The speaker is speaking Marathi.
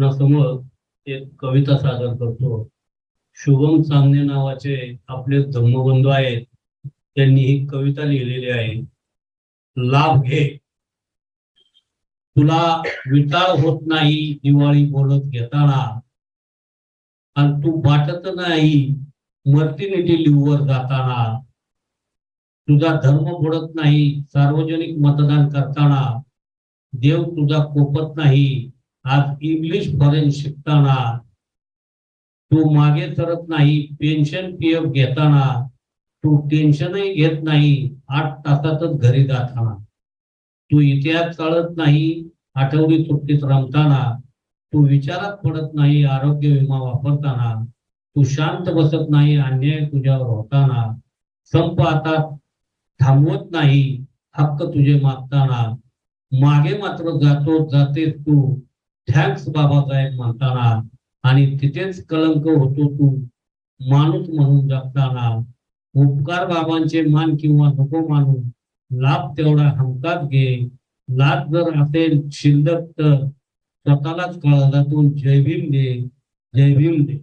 आपणासमोर एक कविता सादर करतो. शुभम चांगणे नावाचे आपले धम्मबंधू आहेत. त्यांनी ही कविता लिहिलेली आहे. लाभ घे. तुला विटाळ होत नाही दिवाळी बोलत घेताना. आणि तू वाटत नाही मर्तिनिटी लिव्हवर जाताना. तुझा धर्म बुडत नाही सार्वजनिक मतदान करताना. देव तुझा कोपत नाही. आज इंग्लिश फॉरेन शिकताना तू मागे सरत नाही पेन्शन पीएफ घेताना तू टेन्शनही घेत नाही आठ तासातच घरी जाताना. तू इतिहास चालत नाही आठवडी सुट्टीत रमताना तू विचारात पडत नाही आरोग्य विमा वापरताना तू शांत बसत नाही अन्याय तुझ्यावर होताना संप आता थांबवत नाही हक्क तुझे मागताना मागे मात्र जातो जातेस तू थँक्स बाबासाहेब म्हणताना आणि तिथेच कलंक होतो तू. माणूस म्हणून जगताना उपकार बाबांचे मान किंवा नको मानू. लाभ तेवढा हमकात घे. लाभ जर असेल शिल्लक तर स्वतःलाच काळजातून जय भीम दे जय भीम दे.